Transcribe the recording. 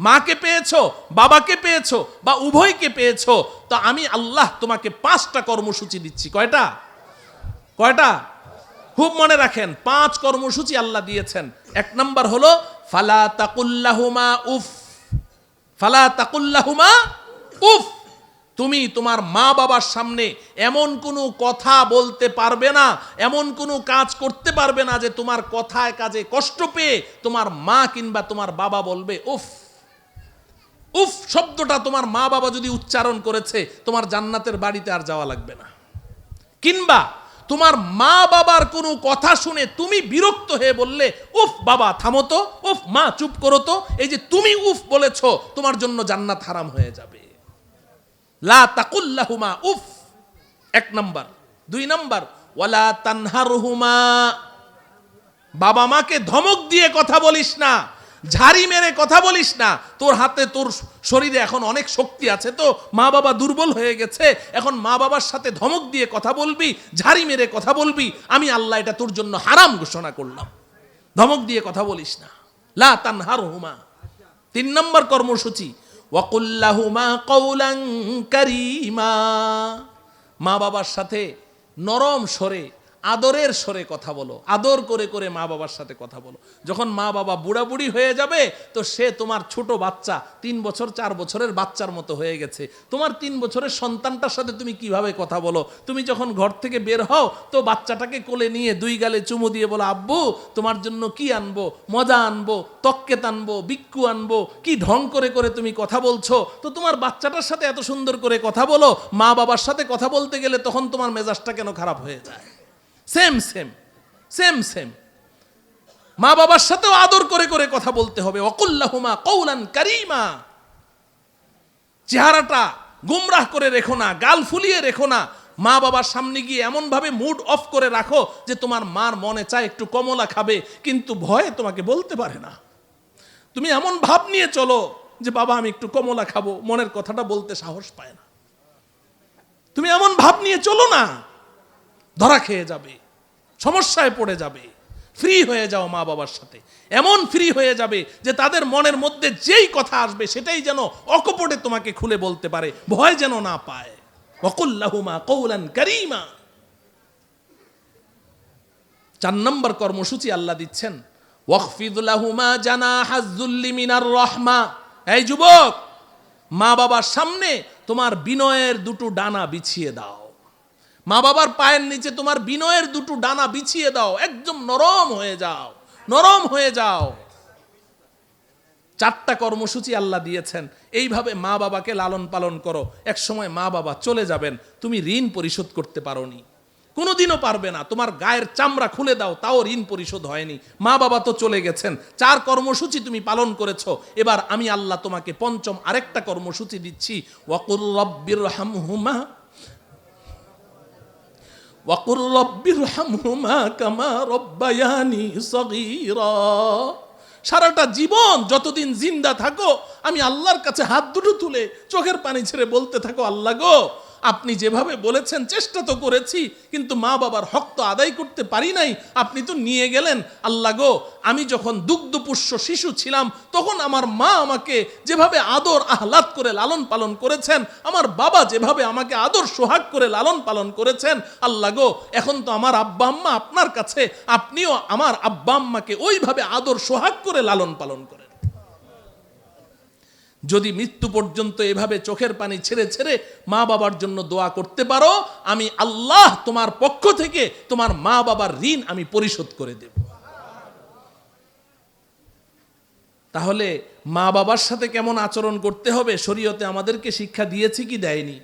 মাকে পেয়েছ, বাবাকে পেয়েছ বা উভয়কে পেয়েছ, তো আমি আল্লাহ তোমাকে পাঁচটা কর্মসূচি দিচ্ছি। কয়টা? কয়টা? খুব মনে রাখেন, পাঁচ কর্মসূচি আল্লাহ দিয়েছেন। এক নম্বর হলো, ফালা তাকুল্লাহুমা উফ। ফালা তাকুল্লাহুমা উফ। তুমি তোমার মা বাবার সামনে এমন কোনো কথা বলতে পারবে না, এমন কোনো কাজ করতে পারবে না যে তোমার কথায় কাজে কষ্ট পেয়ে তোমার মা কিংবা তোমার বাবা বলবে, উফ। উফ, শব্দটা তোমার মা বাবা যদি উচ্চারণ করেছে, তোমার জান্নাতের বাড়িতে আর যাওয়া লাগবে না। কিংবা তোমার মা বাবার কোনো কথা শুনে তুমি বিরক্ত হয়ে বললে, উফ, বাবা, থামো তো, উফ, মা, চুপ করো তো, এই যে তুমি উফ বলেছ, তোমার জন্য জান্নাত হারাম হয়ে যাবে। লা তাকুল্লাহুমা, উফ, এক নাম্বার। দুই নাম্বার, ওয়ালা তানহারহুমা, বাবা মাকে ধমক দিয়ে কথা বলিস না। ঝাড়ি মেরে কথা বলিস না। তোর হাতে তোর শরীরে এখন অনেক শক্তি আছে তো। মা বাবা দুর্বল হয়ে গেছে। এখন মা বাবার সাথে ধমক দিয়ে কথা বলবি, ঝাড়ি মেরে কথা বলবি। আমি আল্লাহ এটা তোর জন্য হারাম ঘোষণা করলাম। ধমক দিয়ে কথা বলিস না। লা তানহার হুমা তিন নম্বর কর্মসূচি। ওয়াকুল্লাহুমা কৌলাং কারিমা। মা বাবার সাথে নরম স্বরে আদরের স্বরে কথা বলো, আদর করে করে মা বাবার সাথে কথা বলো। যখন মা বাবা বুড়াবুড়ি হয়ে যাবে, তো সে তোমার ছোট বাচ্চা, তিন বছর, চার বছরের বাচ্চার মতো হয়ে গেছে। তোমার তিন বছরের সন্তানটার সাথে তুমি কীভাবে কথা বলো? তুমি যখন ঘর থেকে বের হও, তো বাচ্চাটাকে কোলে নিয়ে দুই গালে চুমু দিয়ে বলো, আব্বু, তোমার জন্য কি আনব? মজা আনব? তক্কেত আনব বিক্কু আনব? কি ঢং করে করে তুমি কথা বলছো? তো তোমার বাচ্চাটার সাথে এত সুন্দর করে কথা বলো, মা বাবার সাথে কথা বলতে গেলে তখন তোমার মেজাজটা কেন খারাপ হয়ে যায়? সেম সেম সেম সেম মা বাবার সাথেও আদর করে করে কথা বলতে হবে। অকুল্লাহুমা কৌলান কারিমা। চেহারাটা গুমরাহ করে রেখো না, গাল ফুলিয়ে রেখো না। মা বাবার সামনে গিয়ে এমনভাবে মুড অফ করে রাখো যে তোমার মার মনে চায় একটু কমলা খাবে, কিন্তু ভয়ে তোমাকে বলতে পারে না। তুমি এমন ভাব নিয়ে চলো যে, বাবা, আমি একটু কমলা খাব। মনের কথাটা বলতে সাহস পায় না। তুমি এমন ভাব নিয়ে চলো না ধরা খেয়ে যাবে, সমস্যায় পড়ে যাবে। ফ্রি হয়ে যাও মা বাবার সাথে। এমন ফ্রি হয়ে যাবে যে তাদের মনের মধ্যে যেই কথা আসবে সেটাই যেন অকপটে তোমাকে খুলে বলতে পারে, ভয় যেন না পায়। অকুল্লাহুমা কৌলান করিমা। চার নম্বর কর্মসূচি আল্লাহ দিচ্ছেন ওয়াকফিদুল্লাহুমা জানা হাজুল্লি মিনার রহমা। এই যুবক, মা বাবার সামনে তোমার বিনয়ের দুটো ডানা বিছিয়ে দাও। মা বাবার পায়ের নিচে তোমার বিনয়ের দুটো ডানা বিছিয়ে দাও, একদম নরম হয়ে যাও, নরম হয়ে যাও। চারটা কর্মসূচি আল্লাহ দিয়েছেন। এইভাবে মা বাবাকে লালন পালন করো। এক সময় মা বাবা চলে যাবেন, তুমি ঋণ পরিশোধ করতে পারোনি। কোনোদিনও পারবে না, তোমার গায়ের চামড়া খুলে দাও, তাও ঋণ পরিশোধ হয়নি। মা বাবা তো চলে গেছেন, চার কর্মসূচি তুমি পালন করেছ। এবার আমি আল্লাহ তোমাকে পঞ্চম আরেকটা কর্মসূচি দিচ্ছি ওয়াকুর রব্বির হামহুমা ওয়াকুর রব্বির হামহুমা কামা রব্বায়ানি সগীরা। সারাটা জীবন যতদিন জিন্দা থাকো, আমি আল্লাহর কাছে হাত দুটো তুলে চোখের পানি ছেড়ে বলতে থাকো, আল্লাহ গো আপনি যেভাবে বলেছেন, চেষ্টা তো করেছি, কিন্তু মা বাবার হক তো আদায় করতে পারি নাই। আপনি তো নিয়ে গেলেন। আল্লাহ গো, আমি যখন দুগ্ধপুষ্য শিশু ছিলাম, তখন আমার মা আমাকে যেভাবে আদর আহ্লাদ করে লালন পালন করেছেন, আমার বাবা যেভাবে আমাকে আদর সোহাগ করে লালন পালন করেছেন, আল্লাহ গো, এখন তো আমার আব্বা আম্মা আপনার কাছে, আপনিও আমার আব্বা আম্মাকে ওইভাবে আদর সোহাগ করে লালন পালন করেন। যদি মৃত্যু পর্যন্ত এভাবে চোখের পানি ছেড়ে ছেড়ে মা বাবার জন্য দোয়া করতে পারো, আমি আল্লাহ তোমার পক্ষ থেকে তোমার মা বাবার ঋণ আমি পরিশোধ করে দেব। তাহলে মা বাবার সাথে কেমন আচরণ করতে হবে? শরীয়তে আমাদেরকে শিক্ষা দিয়েছে কি দেয়নি?